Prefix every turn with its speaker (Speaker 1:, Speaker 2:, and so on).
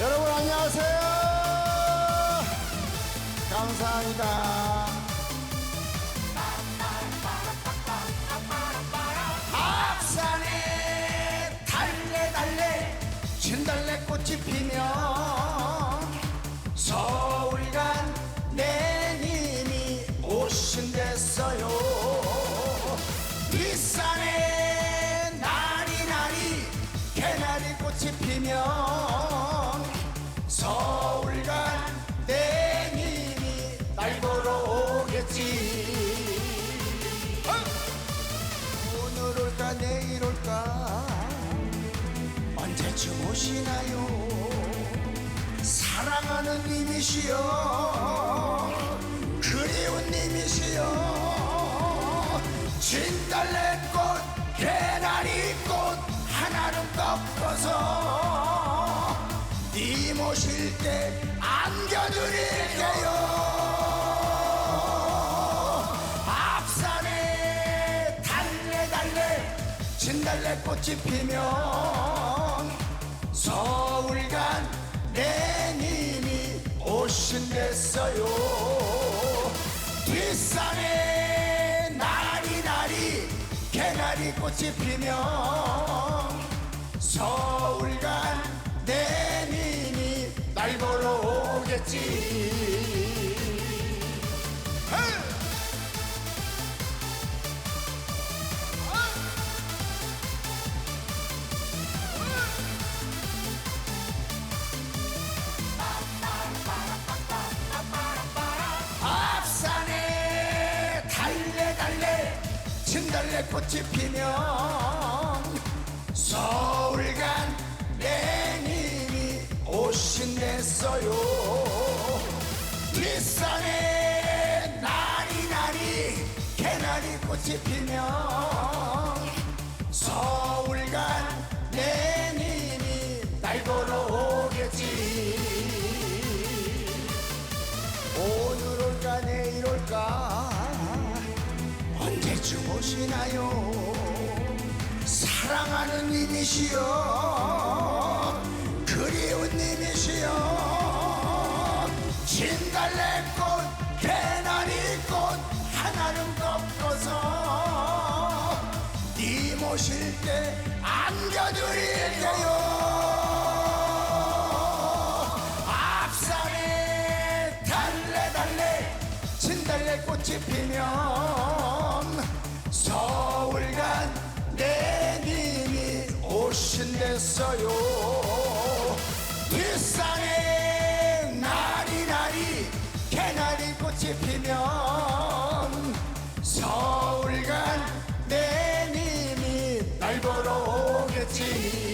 Speaker 1: 여러분 안녕하세요. 감사합니다. 앞산에 달래 달래 진달래 꽃이 피면 서울 간 내님이 오신댔어요 뒷산에 나리나리 개나리 꽃이 피면 오시나요? 사랑하는 님이시여 그리운 님이시여 진달래꽃 개나리꽃 하나는 꺾어서 님 오실 때 안겨드릴게요. 앞산에 달래 달래 진달래 꽃이 피면 서울 간 내님이 오신댔어요 뒷산에 나리나리 개나리 꽃이 피면 서울 간 내님이 날 보러 오겠지 헤이! 진달래 꽃이 피면 서울 간 내님이 오신댔어요. 뒷산에 나리나리 개나리 꽃이 피면 오시나요? 사랑하는 님이시여 그리운 님이시여 진달래꽃 개나리꽃 하나는 꺾어서 님 오실 때 안겨드릴게요. 앞산에 달래 달래 진달래꽃이 피면 오신댔어요. 뒷산에 나리나리 개나리 꽃이 피면 서울 간 내님이 날 보러 오겠지